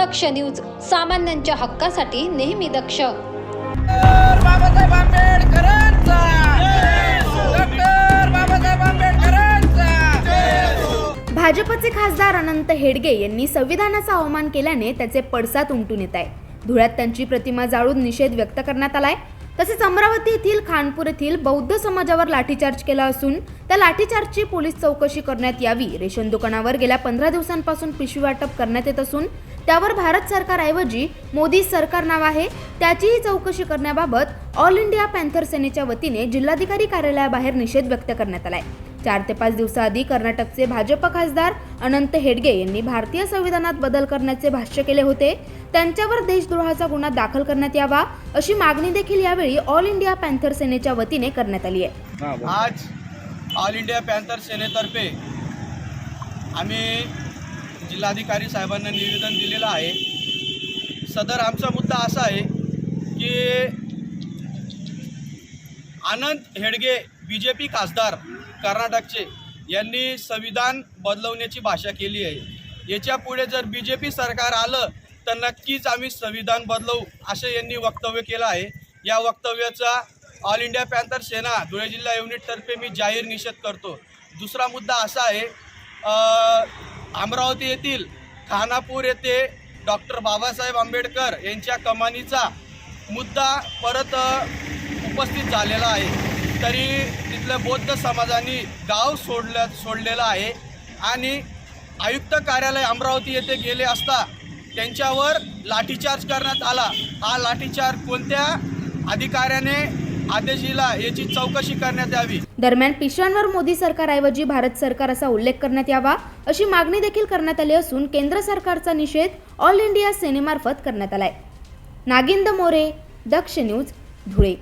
दक्ष news सामान्यांच्या हक्कासाठी नेहमी दक्ष. बाबासाहेब भाजपचे खासदार अनंत हेडगे यांनी संविधानाचा अवमान केल्याने त्याचे पडसाद उमटून येत आहे धुळ्यात त्यांची प्रतिमा जाळून निषेध व्यक्त करण्यात आलाय. तसेच अमरावती येथील खानपूर येथील बौद्ध समाजावर लाठीचार्ज केला असून त्या लाठीचार्जची पोलीस चौकशी करण्यात यावी. रेशन दुकानावर गेल्या पंधरा दिवसांपासून पिशवी वाटप करण्यात येत असून त्यावर भारत सरकारऐवजी मोदी सरकार नाव आहे त्याचीही चौकशी करण्याबाबत ऑल इंडिया पॅन्थर सेनेच्या वतीने जिल्हाधिकारी कार्यालयाबाहेर निषेध व्यक्त करण्यात आलाय. चार ते पाच दिवसाआधी कर्नाटकचे भाजप खासदार अनंत हेडगे यांनी भारतीय संविधानात बदल करण्याचे भाष्य केले होते. त्यांच्यावर देशद्रोहाचा गुन्हा दाखल करण्यात यावा अशी मागणी देखील यावेळी ऑल इंडिया पॅन्थर सेनेच्या वतीने करण्यात आली आहे. आज ऑल इंडिया पॅन्थर सेनेतर्फे आम्ही जिल्हाधिकारी साहेबांना निवेदन दिलेलं आहे. सदर आमचा मुद्दा असा आहे की आनंद हेडगे बी जे पी खासदार कर्नाटकचे यांनी संविधान बदलवण्याची भाषा केली आहे. याच्यापुढे जर बी जे पी सरकार आलं तर नक्कीच आम्ही संविधान बदलवू असे यांनी वक्तव्य केलं आहे. या वक्तव्याचा all India panther Sena Dhule जिल्हा युनिटतर्फे मी जाहीर निषेध करतो. दुसरा मुद्दा असा आहे अमरावती येथील खानापूर येथे डॉक्टर बाबासाहेब आंबेडकर यांच्या कमानीचा मुद्दा परत उपस्थित झालेला आहे. तरी तिथल्या बौद्ध समाजाने गाव सोडल्या सोडलेला आहे आणि आयुक्त कार्यालय अमरावती येथे गेले असता त्यांच्यावर लाठीचार्ज करण्यात आला. हा लाठीचार्ज कोणत्या अधिकाऱ्याने आदेश दिला याची चौकशी करण्यात यावी. दरम्यान पिशव्यांवर मोदी सरकारऐवजी भारत सरकार असा उल्लेख करण्यात यावा अशी मागणी देखील करण्यात आली असून केंद्र सरकारचा निषेध ऑल इंडिया सेनेमार्फत करण्यात आलाय. नागिंद मोरे दक्ष न्यूज धुळे.